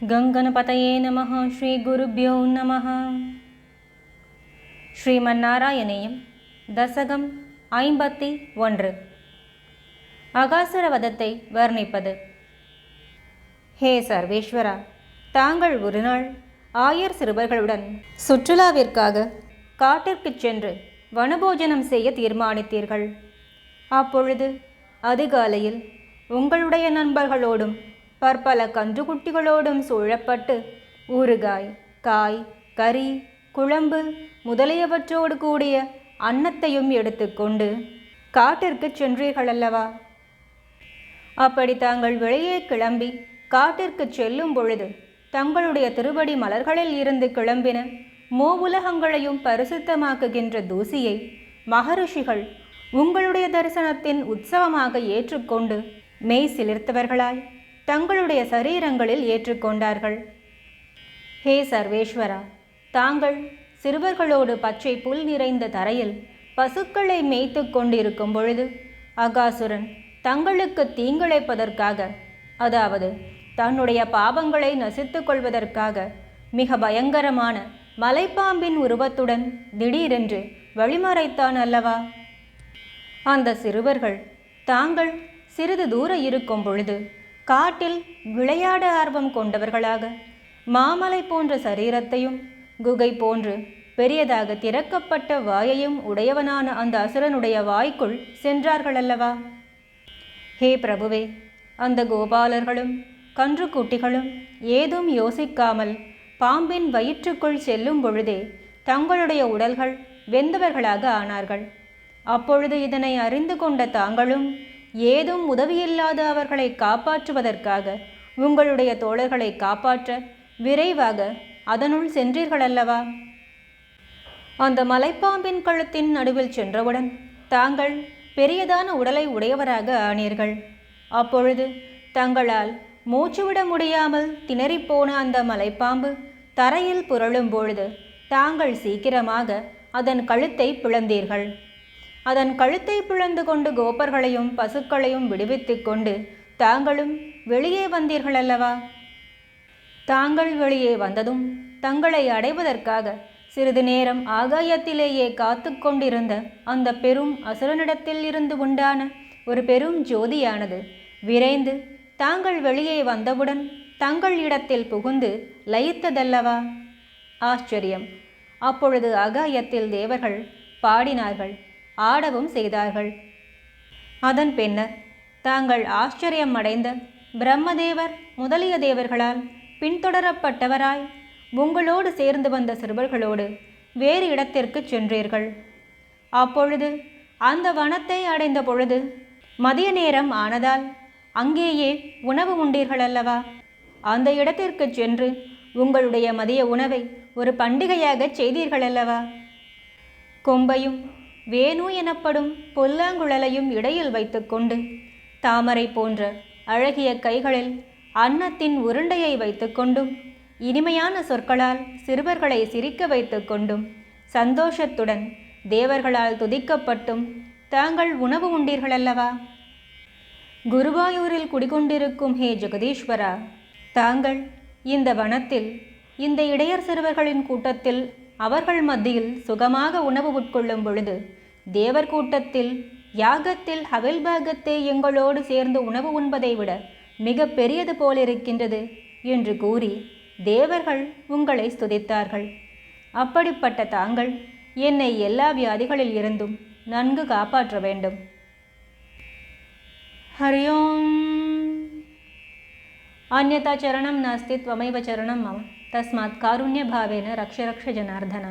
கங்கணபதயே நம ஸ்ரீ குருபியோ நம ஸ்ரீமன்னாராயணேயம் தசகம் ஐம்பத்தி ஒன்று அகாசுரவதத்தை வர்ணிப்பது ஹே சர்வேஸ்வரா தாங்கள் ஒரு நாள் ஆயர் சிறுவர்களுடன் சுற்றுலாவிற்காக காட்டிற்குச் சென்று வனபோஜனம் செய்ய தீர்மானித்தீர்கள். அப்பொழுது அதிகாலையில் உங்களுடைய நண்பர்களோடும் பற்பல கன்றுக்குட்டிகளோடும் சூழப்பட்டு ஊறுகாய் காய் கறி குழம்பு முதலியவற்றோடு கூடிய அன்னத்தையும் எடுத்துக்கொண்டு காட்டிற்குச் சென்றீர்கள் அல்லவா? அப்படி தாங்கள் வெளியே கிளம்பி காட்டிற்குச் செல்லும் பொழுது தங்களுடைய திருவடி மலர்களில் இருந்து கிளம்பின மூவுலகங்களையும் பரிசுத்தமாக்குகின்ற தூசியை மகரிஷிகள் உங்களுடைய தரிசனத்தின் உற்சவமாக ஏற்றுக்கொண்டு மெய் சிலிர்த்தவர்களாய். தங்களுடைய சரீரங்களில் ஏற்றுக்கொண்டார்கள். ஹே சர்வேஸ்வரா தாங்கள் சிறுவர்களோடு பச்சை புல் நிறைந்த தரையில் பசுக்களை மேய்த்து கொண்டிருக்கும் பொழுது அகாசுரன் தங்களுக்கு தீங்கிழைப்பதற்காக அதாவது தன்னுடைய பாவங்களை நசித்து கொள்வதற்காக மிக பயங்கரமான மலைப்பாம்பின் உருவத்துடன் திடீரென்று வழிமறைத்தான் அல்லவா? அந்த சிறுவர்கள் தாங்கள் சிறிது தூர இருக்கும் பொழுது காட்டில் விளையாட ஆர்வம் கொண்டவர்களாக மாமலை போன்ற சரீரத்தையும் குகை போன்று பெரியதாக திறக்கப்பட்ட வாயையும் உடையவனான அந்த அசுரனுடைய வாய்க்குள் சென்றார்கள் அல்லவா ஹே பிரபுவே அந்த கோபாலர்களும் கன்றுக்குட்டிகளும் ஏதும் யோசிக்காமல் பாம்பின் வயிற்றுக்குள் செல்லும் பொழுதே தங்களுடைய உடல்கள் வெந்தவர்களாக ஆனார்கள். அப்பொழுது இதனை அறிந்து கொண்ட தாங்களும் ஏதும் உதவியில்லாத அவர்களை காப்பாற்றுவதற்காக உங்களுடைய தோழர்களை காப்பாற்ற விரைவாக அதனுள் சென்றீர்கள் அல்லவா அந்த மலைப்பாம்பின் கழுத்தின் நடுவில் சென்றவுடன் தாங்கள் பெரியதான உடலை உடையவராக ஆனீர்கள். அப்பொழுது தங்களால் மூச்சுவிட முடியாமல் திணறிப்போன அந்த மலைப்பாம்பு தரையில் புரளும் பொழுது தாங்கள் சீக்கிரமாக அதன் கழுத்தை பிளந்தீர்கள். அதன் கழுத்தை பிளந்து கொண்டு கோபர்களையும் பசுக்களையும் விடுவித்துக் கொண்டு தாங்களும் வெளியே வந்தீர்கள் அல்லவா தாங்கள் வெளியே வந்ததும் தங்களை அடைவதற்காக சிறிது நேரம் ஆகாயத்திலேயே காத்து கொண்டிருந்த அந்த பெரும் அசுரனிடத்தில் இருந்து உண்டான ஒரு பெரும் ஜோதியானது விரைந்து தாங்கள் வெளியே வந்தவுடன் தங்கள் இடத்தில் புகுந்து லயித்ததல்லவா? ஆச்சரியம். அப்பொழுது ஆகாயத்தில் தேவர்கள் பாடினார்கள். ஆடவும் செய்தார்கள். அதன் பின்னர் தாங்கள் ஆச்சரியம் அடைந்த பிரம்மதேவர் முதலிய தேவர்களால் பின்தொடரப்பட்டவராய் உங்களோடு சேர்ந்து வந்த சிறுவர்களோடு வேறு இடத்திற்கு சென்றீர்கள். அப்பொழுது அந்த வனத்தை அடைந்த பொழுது மதிய நேரம் ஆனதால் அங்கேயே உணவு உண்டீர்கள் அல்லவா அந்த இடத்திற்கு சென்று உங்களுடைய மதிய உணவை ஒரு பண்டிகையாக செய்தீர்கள் அல்லவா கொம்பையும் வேணு எனப்படும் பொல்லாங்குழலையும் இடையில் வைத்துக்கொண்டு தாமரை போன்ற அழகிய கைகளில் அன்னத்தின் உருண்டையை வைத்துக்கொண்டும் இனிமையான சொற்களால் சிறுவர்களை சிரிக்க வைத்துக்கொண்டும் சந்தோஷத்துடன் தேவர்களால் துதிக்கப்பட்டும் தாங்கள் உணவு உண்டீர்களல்லவா? குருவாயூரில் குடிகொண்டிருக்கும் ஹே ஜெகதீஸ்வரா தாங்கள் இந்த வனத்தில் இந்த இடையர் சிறுவர்களின் கூட்டத்தில் அவர்கள் மத்தியில் சுகமாக உணவு உட்கொள்ளும் பொழுது தேவர் கூட்டத்தில் யாகத்தில் ஹவில்பாகத்தை எங்களோடு சேர்ந்து உணவு உண்பதை விட மிக பெரியது போலிருக்கின்றது என்று கூறி தேவர்கள் உங்களை ஸ்துதித்தார்கள் அப்படிப்பட்ட தாங்கள் என்னை எல்லா வியாதிகளில் இருந்தும் நன்கு காப்பாற்ற வேண்டும் हरि ओम् अन्यथा चरणं नास्ति त्वमेव चरणं मम ತಸ್ಮಾತ್ ಕಾರುಣ್ಯ ಭಾವೇನ ರಕ್ಷ ರಕ್ಷ ಜನಾರ್ದನ.